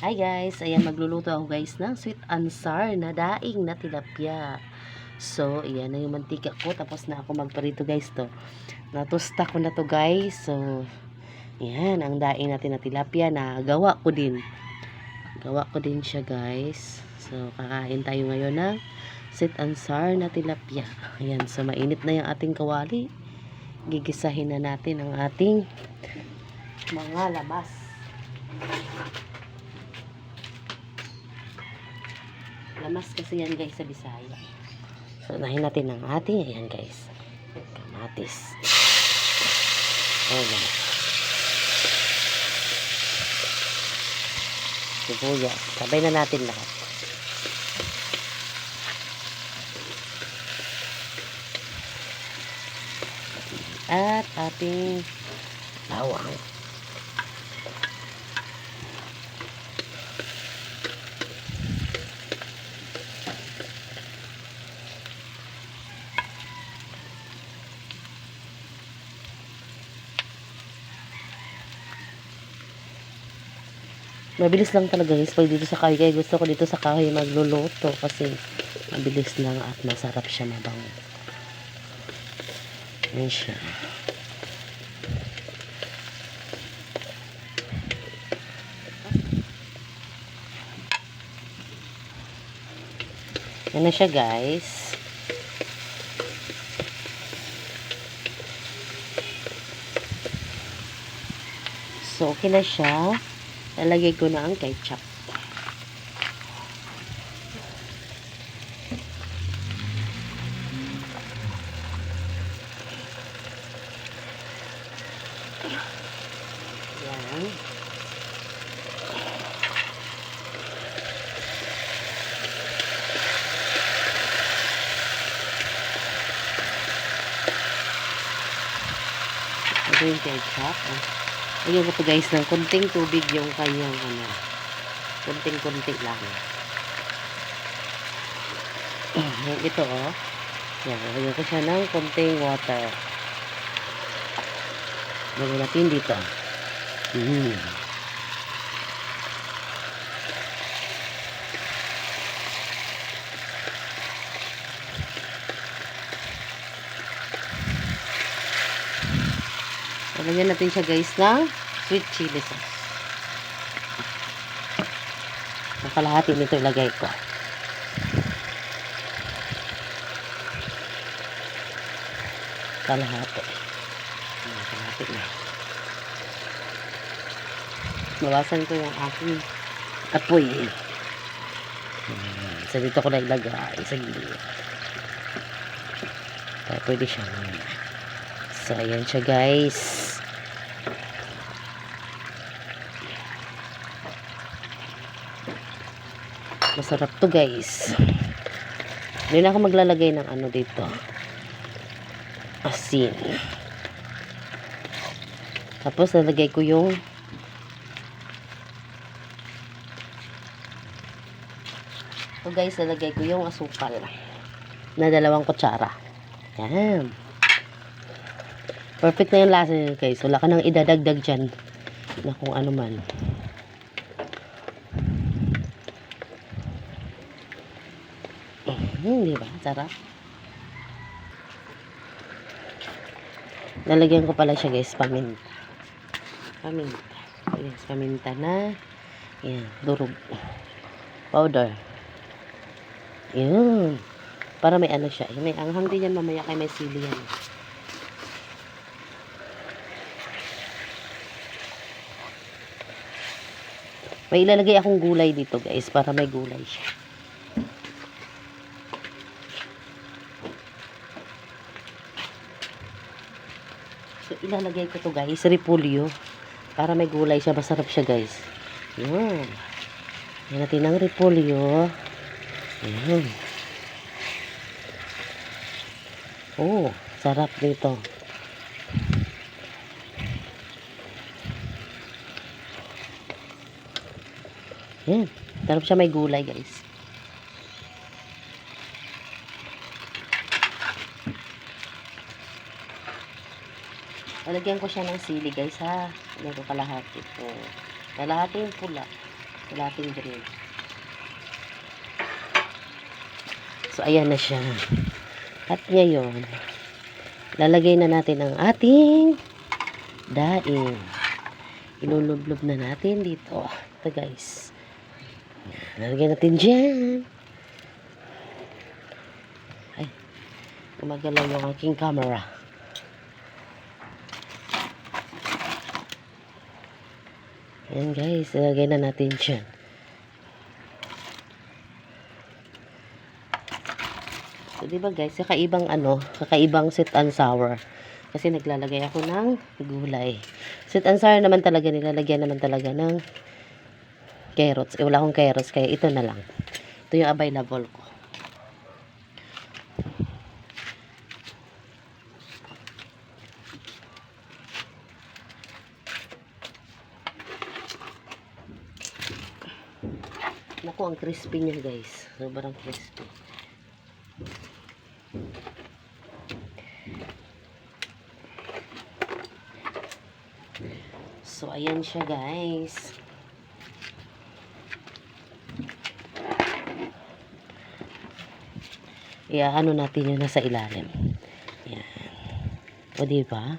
Hi guys, ayan magluluto ako guys ng sweet ansar na daing na tilapia. So, ayan na yung mantika ko. Tapos na ako magparito guys to. Natusta ko na to guys. So, ayan ang daing natin na tilapia na gawa ko din. Gawa ko din siya guys. So, kakain tayo ngayon ng sweet ansar na tilapia. Ayan, so mainit na yung ating kawali. Gigisahin na natin ang ating mga labas. Lamas kasi yan guys sa Bisaya. So, unahin natin ang ating, ayan guys. Kamatis. Ayan. Sibuyas. Sabay na natin lahat. At ating bawang. Mabilis lang talaga guys pag dito sa kahoy. Gusto ko dito sa kahoy magluluto kasi mabilis lang at masarap siya mabango. Yan siya. Yan na siya guys. So, okay na siya. Lalagay ko na ang ketchup. Yan. Ito yung ketchup. Oh. Lagyan ko to guys ng konting tubig yung kanyang ano. Konting-konti lang. Yan, Ito oh. Yan, lagyan ko siya ng konting water. Lagyan natin dito. Mm. Lagyan natin siya guys ng sweet chili sauce. Nakalahati nito ilagay ko. Kalahati. Kalahati na. Bawasan ko yung aking apoy. Ayan. So, dito ko na ilagay sa gilid. Kaya pwede siya. So, ayan siya guys. Masarap to guys. Hindi na ako maglalagay ng ano dito. Asin. Tapos lalagay ko yung Ito guys, lalagay ko yung asukal na dalawang kutsara. Yan. Perfect na yung lasa nyo guys. Wala ka nang idadagdag dyan na kung ano man. Hmm, di ba? Sarap. Lalagyan ko pala siya guys, paminta. Paminta. Yes, paminta na. Yan, durog. Powder. Yun. Para may ano siya. May anghang din yan mamaya kay may sili yan. May ilalagay akong gulay dito guys para may gulay siya. Ilalagay ko to guys, repolyo. Para may gulay siya, masarap siya guys. Yan. Yan natin ang repolyo. Yan. Oh, sarap dito. Yan. Sarap siya may gulay guys. Lalagyan ko siya ng sili guys ha. Lagyan ko kalahati po. Kalahati yung pula. Kalating green. So, ayan na siya. At ngayon, lalagay na natin ang ating daing. Ilulublob na natin dito. Ito guys. Lalagay natin dyan. Ay, gumagalaw yung aking camera. Ayan guys, ilagay na natin dyan. So, di ba guys, kakaibang ano, kakaibang sweet and sour. Kasi naglalagay ako ng gulay. Sweet and sour naman talaga, nilalagyan naman talaga ng carrots. Eh, wala akong carrots, kaya ito na lang. Ito yung available ko. Naku, ang crispy niya guys. Sobrang crispy. So, ayan siya guys. Iya, ano natin yun nasa ilalim. Yan. O, diba?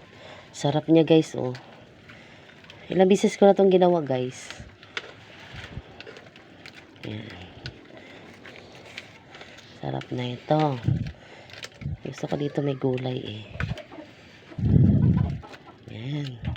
Sarap niya guys, oh. Ilang bisis ko na itong ginawa guys. Yan. Sarap na ito. Gusto ko dito may gulay eh. Yan.